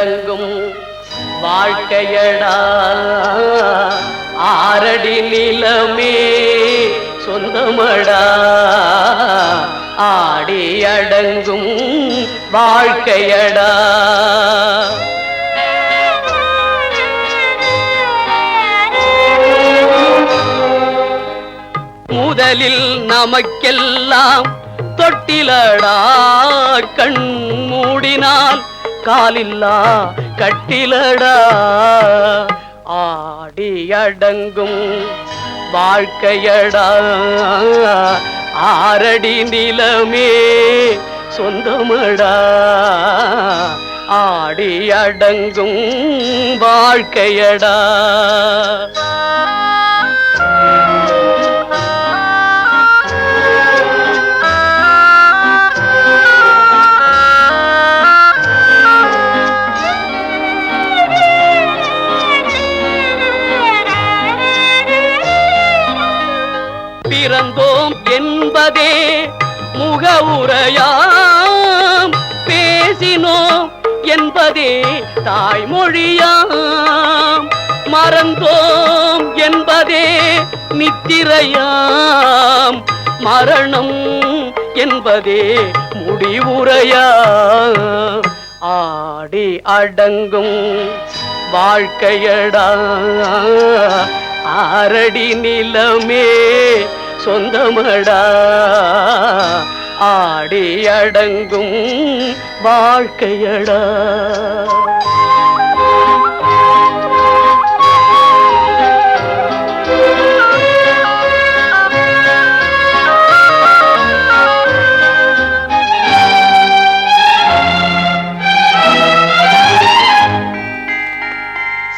அடங்கும் வாழ்க்கையடா. ஆரடி நிலமே சொந்தமடா. ஆடி அடங்கும் வாழ்க்கையடா. முதலில் நமக்கெல்லாம் தொட்டிலடா. கண் மூடினால் காலில்லா கட்டிலடா. ஆடி அடங்கும் வாழ்க்கையடா. ஆரடி நிலமே சொந்தமடா. ஆடி அடங்கும் வாழ்க்கையடா. பிறந்தோம் என்பதே முகவுரையாம் பேசினோம் என்பதே தாய்மொழியாம். மறந்தோம் என்பதே நித்திரையாம். மரணம் என்பதே முடிவுரையாம். ஆடி அடங்கும் வாழ்க்கையடா. ஆரடி நிலமே சொந்தமடா. ஆடி அடங்கும் வாழ்க்கையடா.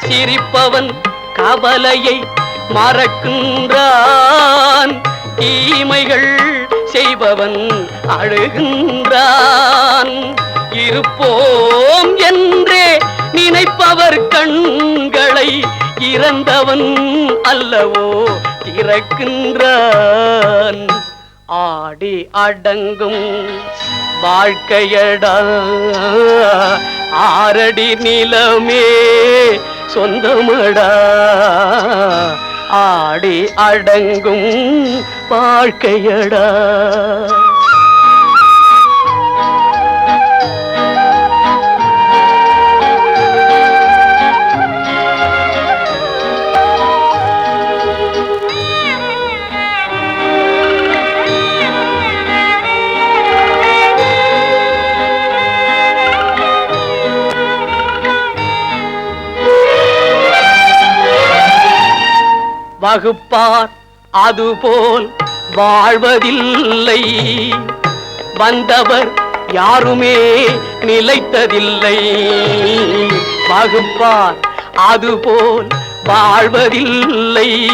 சிரிப்பவன் கவலையை மறக்கின்றான். தீமைகள் செய்பவன் அழுகின்றான். இருப்போம் என்றே நினைப்பவர் கண்களை இறந்தவன் அல்லவோ திறக்கின்றான். ஆடி அடங்கும் வாழ்க்கையடா ஆரடி நிலமே சொந்தமடா. ஆடி அடங்கும் வாழ்க்கையடா. வகுப்பார். அதுபோல் வாழ்வதில்லை. வந்தவர் யாருமே நிலைத்ததில்லை. வகுப்பார். அதுபோல் வாழ்வதில்லை.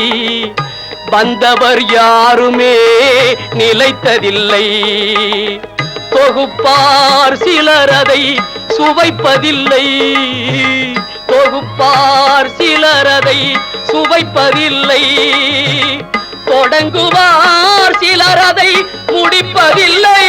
வந்தவர் யாருமே நிலைத்ததில்லை. தொகுப்பார் சிலரதை சுவைப்பதில்லை. தொகுப்பார் சிலரதை அதை தொடங்குவார் சிலர் அதை முடிப்பதில்லை.